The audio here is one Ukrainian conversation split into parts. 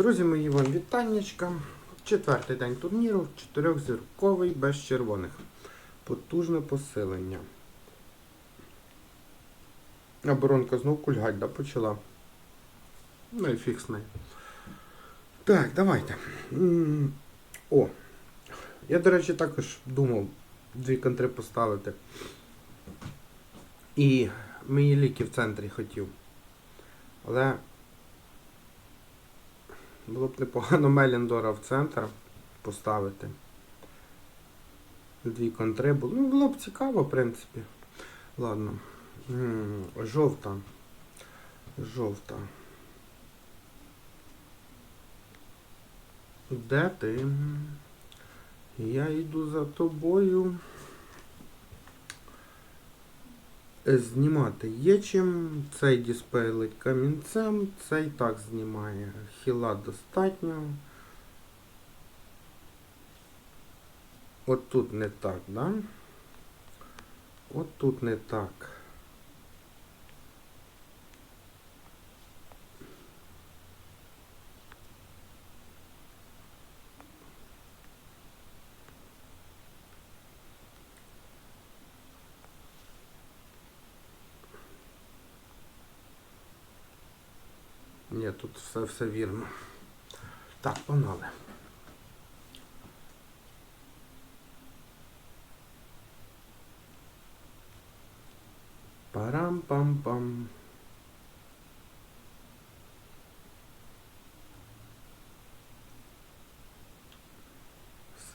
Друзі мої, вам вітаннячка. Четвертий день турніру, чотирьохзірковий без червоних. Потужне посилення. Оборонка знов кульгать, да, почала. Ну і нею. Так, давайте. О. Я, до речі, також думав дві контри поставити. І мої ліки в центрі хотів. Але було б непогано Меліндора в центр поставити. Дві контри було. Ну, було б цікаво, в принципі. Ладно. Жовта. Жовта. Де ти? Я йду за тобою. Знімати є чим. Цей діспейлить камінцем, цей так знімає. Хіла достатньо. От тут не так, да? От тут не так. Ні, тут все, все вірно. Так, погнали. Парам-пам-пам.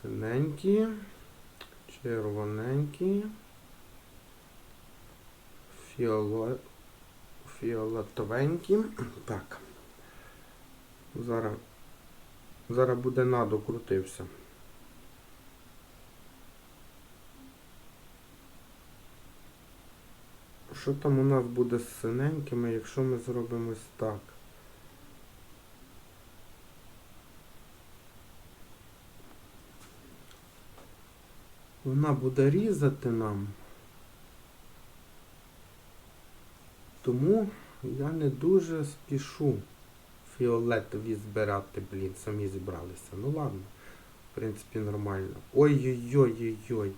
Синенькі, червоненькі, фіоло... фіолетовенькі. Так. Зараз, зараз буде надо крутився. Що там у нас буде з синенькими, якщо ми зробимо ось так? Вона буде різати нам. Тому я не дуже спішу фіолетові збирати, блін, самі зібралися. Ну ладно, в принципі, нормально. Ой-ой-ой-ой-ой.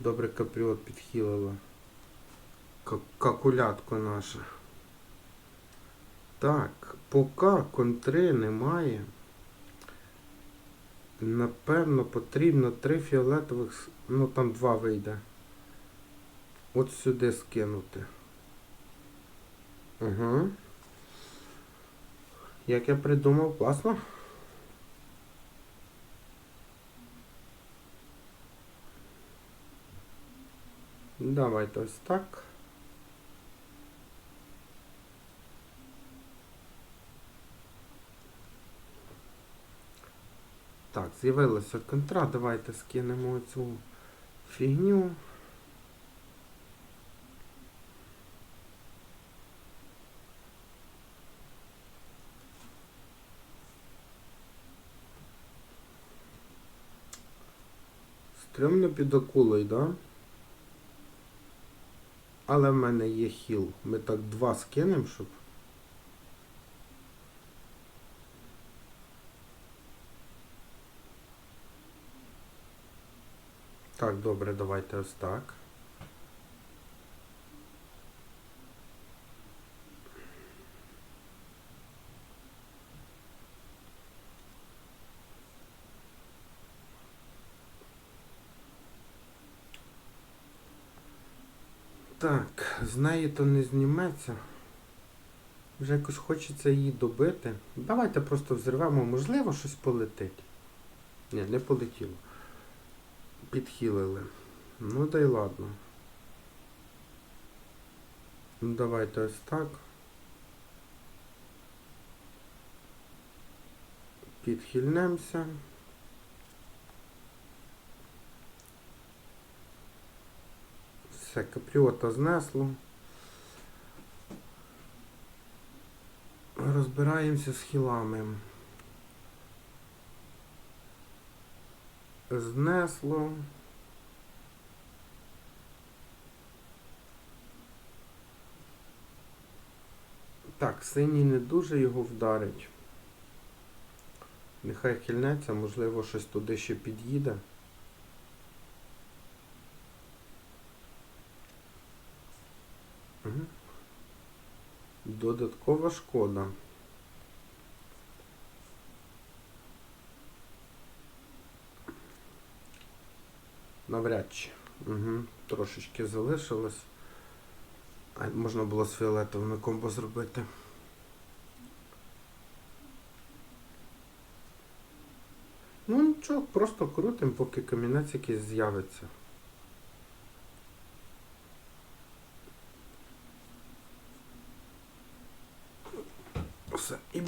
Добре капріот підхилила. Ка- Какулятко наша. Так, поки контри немає. Напевно, потрібно три фіолетових, ну там два вийде. От сюди скинути. Угу. Як я придумав, класно. Давайте ось так. Так, з'явилася контра. Давайте скинемо цю фігню. Стремно під акулою, да? Але в мене є хіл. Ми так два скинемо, щоб. Так, добре, давайте ось так. Так, з неї то не зніметься. Вже якось хочеться її добити. Давайте просто взірвемо, можливо, щось полетить. Ні, не полетіло. Підхилили. Ну да й ладно. Ну давайте ось так. Підхильнемося. Все, капріота знесло. Розбираємося з хілами. Знесло. Так, синій не дуже його вдарить. Нехай хильнеться, можливо, щось туди ще під'їде. Додаткова шкода. Навряд чи. Угу. Трошечки залишилось. А можна було з фіолетовими комбо зробити. Ну нічого, просто крутим, поки камінець якийсь з'явиться.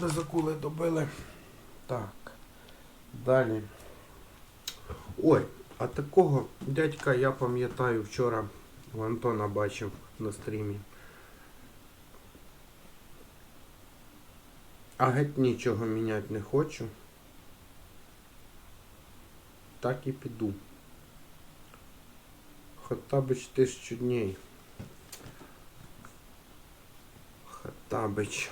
Все, і без акули добили. Так. Далі. Ой, а такого дядька я пам'ятаю вчора у Антона бачив на стрімі. А геть нічого міняти не хочу. Так і піду. Хотабич тисячу дней. Хатабич.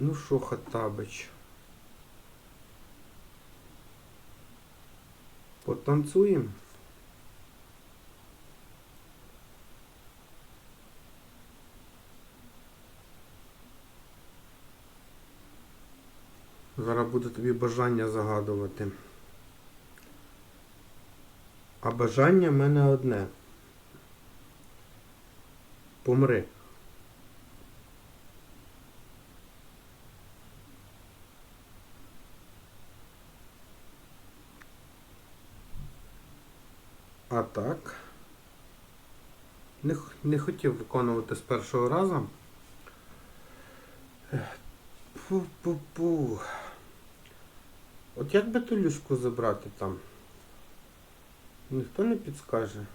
Ну що, Хатабич? Потанцуємо? Зараз буду тобі бажання загадувати. А бажання в мене одне. Помри. А так. Не, хотів виконувати з першого разу. Пу-пу-пу. От як би ту люшку забрати там? Ніхто не підскаже.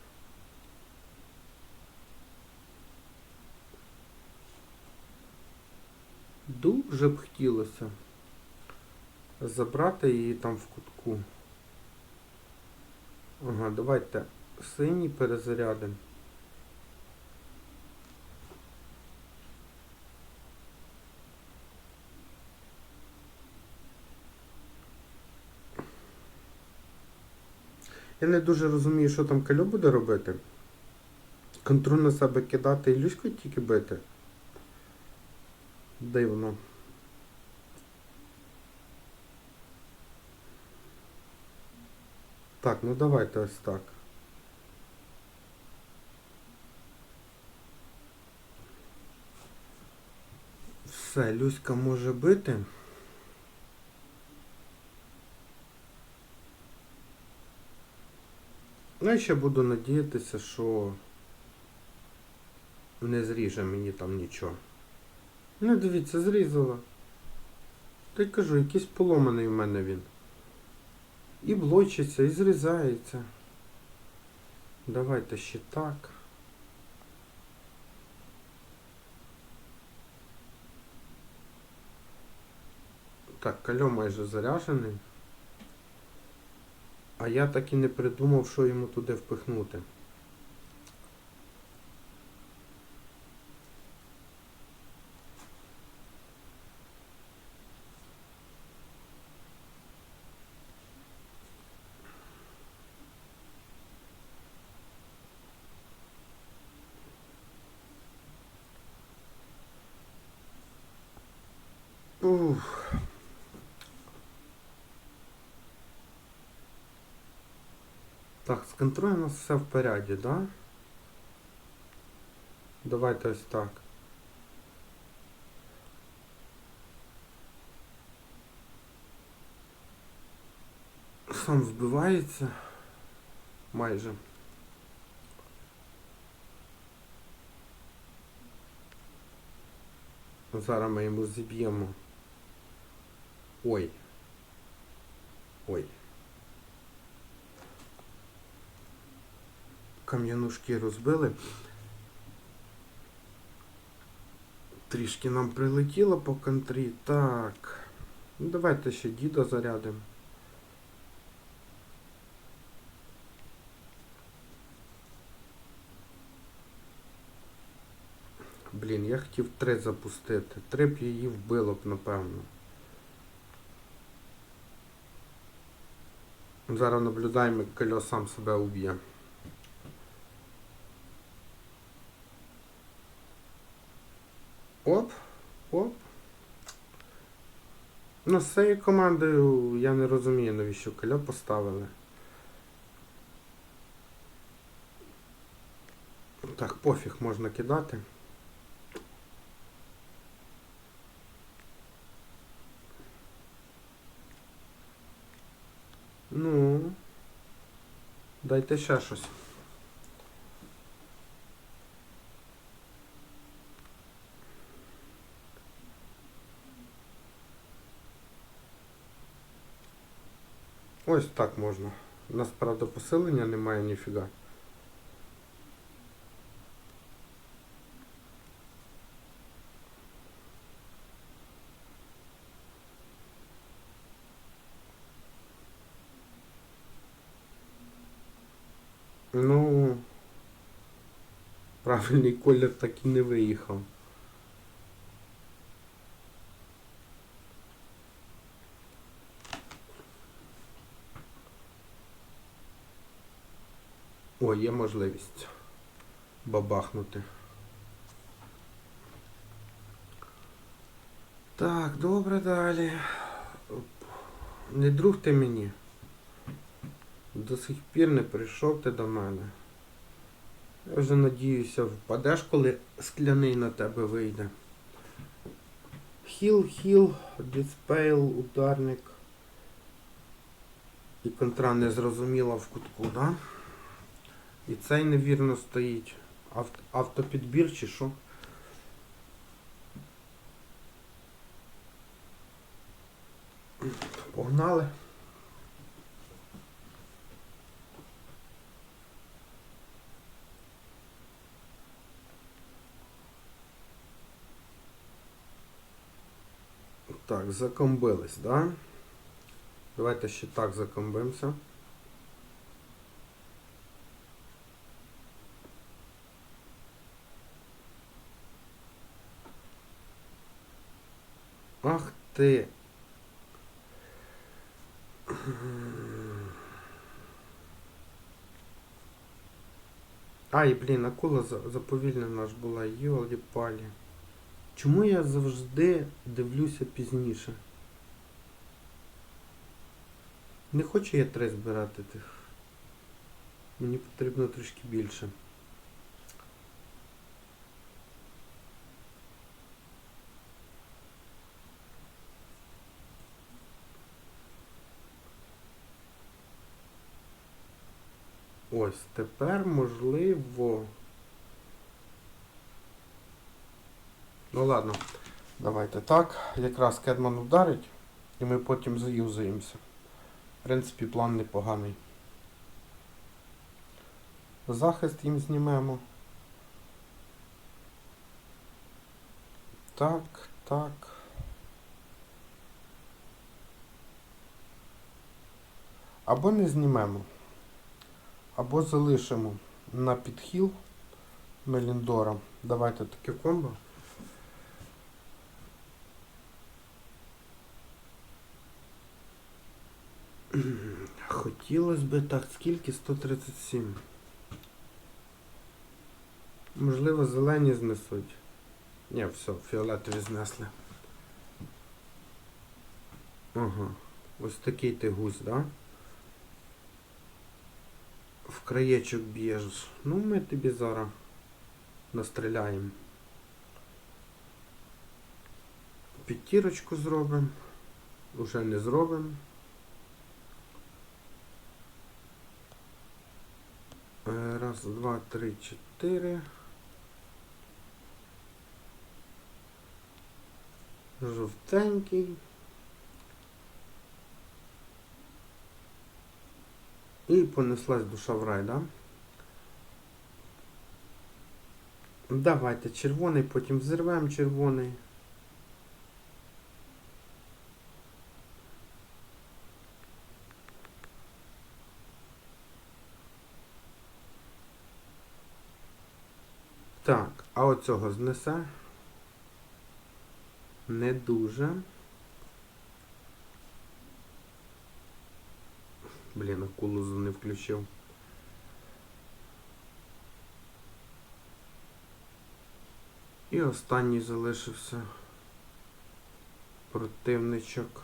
Дуже б хотілося забрати її там в кутку. Ага, давайте синій перезарядимо. Я не дуже розумію, що там кальо буде робити. Контроль на себе кидати і люською тільки бити. Дивно. Так, ну давайте ось так. Все, Люська може бити. Ну і ще буду надіятися, що не зріже мені там нічого. Ну дивіться, зрізала. Та й кажу, якийсь поломаний в мене він. І блочиться, і зрізається. Давайте ще так. Так, кальо майже заряжений. А я так і не придумав, що йому туди впихнути. Так, з контролем у нас все в поряді, да? Давайте ось так. Сам вбивається. Майже. Зараз ми йому зіб'ємо. Ой. Ой. Кам'янушки розбили. Трішки нам прилетіло по контрі. Так. Ну, давайте ще діда зарядимо. Блін, Я хотів три запустити. Три б її вбило б, напевно. Зараз наблюдаємо, як Кальо сам себе уб'є. Ну, з цією командою я не розумію, навіщо Кальо поставили. Так, пофіг можна кидати. Ну, дайте ще щось. Ось так можна. У нас, правда, посилення немає ніфіга. Ну, правильний колір так і не виїхав. О, є можливість бабахнути. Так, добре далі. Не друг ти мені. До сих пір не прийшов ти до мене. Я вже надіюся, впадеш, коли скляний на тебе вийде. Хіл, хіл, диспейл, ударник. І контра не зрозуміла в кутку, да? І цей невірно стоїть. Авт, автопідбір чи що? Погнали. Так, закомбились, да? Давайте ще так закомбимося. Ах ти. Ай, блін, акула заповільнена ж була, йолі палі. Чому я завжди дивлюся пізніше? Не хочу я три збирати тих. Мені потрібно трішки більше. Ось тепер можливо. Ну ладно, давайте так. Якраз Кедман ударить і ми потім заюзаємося. В принципі, план непоганий. Захист їм знімемо. Так, так. Або не знімемо. Або залишимо на підхіл Меліндора. Давайте таке комбо. Хотілося би так, скільки? 137. Можливо, зелені знесуть. Ні, все, фіолетові знесли. Ага. Ось такий ти гусь, да? В краєчок б'єш. Ну, ми тобі зараз настріляємо. П'ятірочку зробимо. Уже не зробимо. Е, Раз, два, три, чотири. Жовтенький. І понеслась душа в рай, да? Давайте червоний, потім взірвемо червоний. Так, а оцього знесе. Не дуже. Блін, акулу не включив. І останній залишився противничок.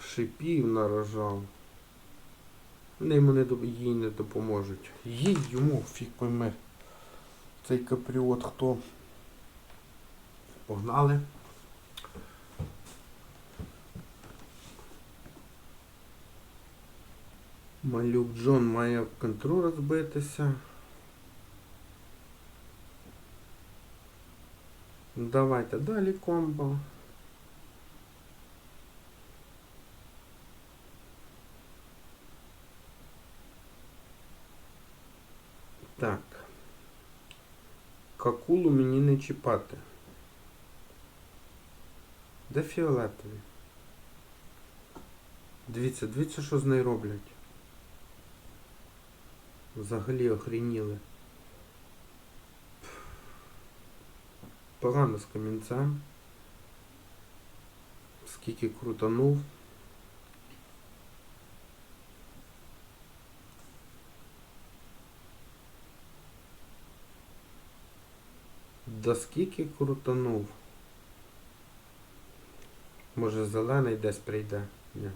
Шипів нарожав. Вони йому їй не допоможуть. Їй йому фіг пойме. Цей капріот хто. Погнали. Малюк Джон має в контру розбитися. Давайте далі комбо. Так. Какулу мені не чіпати. Де фіолетові? Дивіться, дивіться, що з нею роблять. Взагалі охреніли. Погано з камінцем. Скільки крутанув. Да скільки крутанув. Може зелений десь прийде? Ні.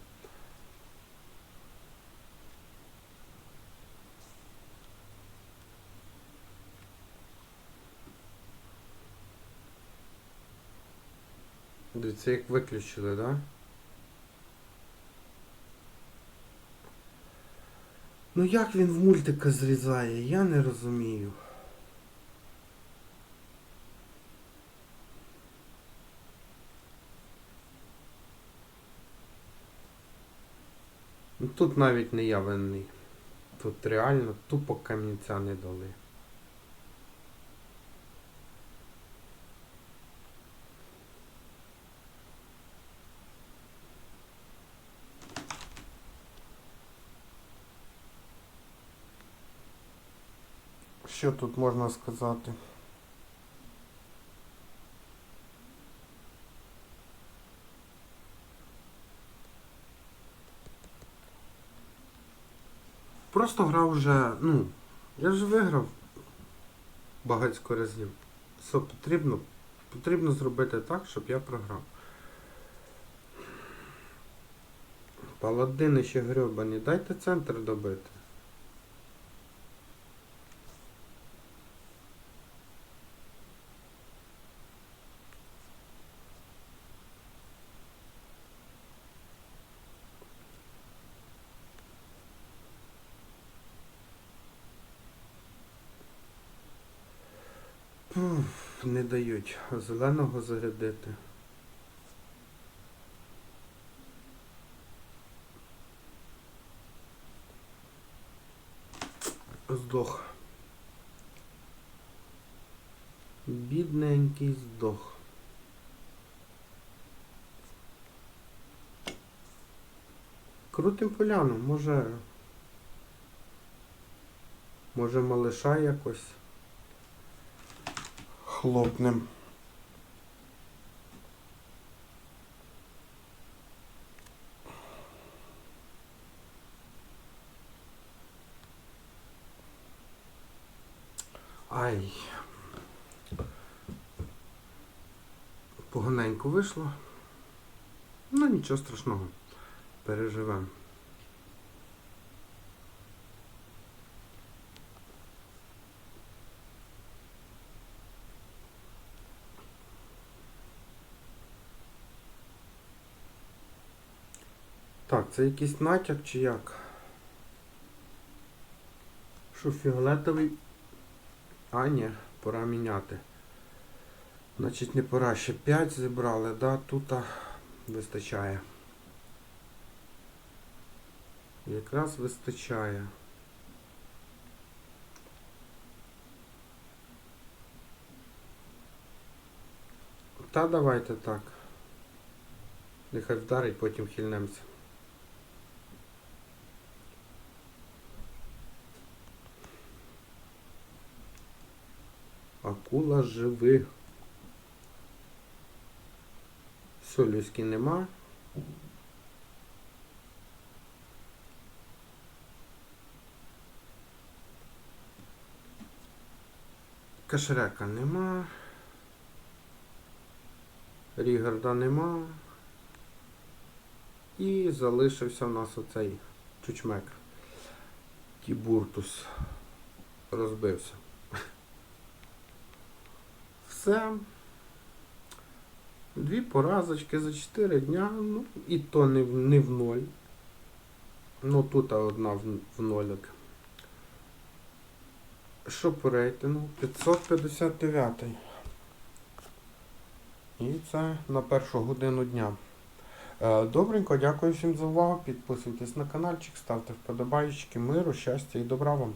Дивіться, як виключили, да? Ну як він в мультика зрізає, я не розумію. Ну тут навіть не я винний. Тут реально тупо камінця не дали. Тут можна сказати? Просто грав вже, ну, я вже виграв багатько разів. Що потрібно? Потрібно зробити так, щоб я програв. Паладини ще грьобані, дайте центр добити. Пуф, не дають зеленого зарядити. Здох. Бідненький здох. Крутим поляну, може. Може малиша якось хлопнем. Ай. Поганенько вийшло. Ну нічого страшного. Переживемо. Так, це якийсь натяк чи як? Що фіолетовий? А, ні, пора міняти. Значить не пора. Ще 5 зібрали, да, тут вистачає. Якраз вистачає. Та давайте так. Нехай вдарить, потім хильнемося. Акула живи. Солюськи нема. Кашрека нема. Рігарда нема. І залишився у нас оцей чучмек. Тібуртус. Розбився. Все. Дві поразочки за 4 дня, ну і то не в, не в ноль. Ну тут одна в, в нолик. Що по рейтингу? 559. І це на першу годину дня. Е, Добренько, дякую всім за увагу. Підписуйтесь на каналчик, ставте вподобайки, миру, щастя і добра вам.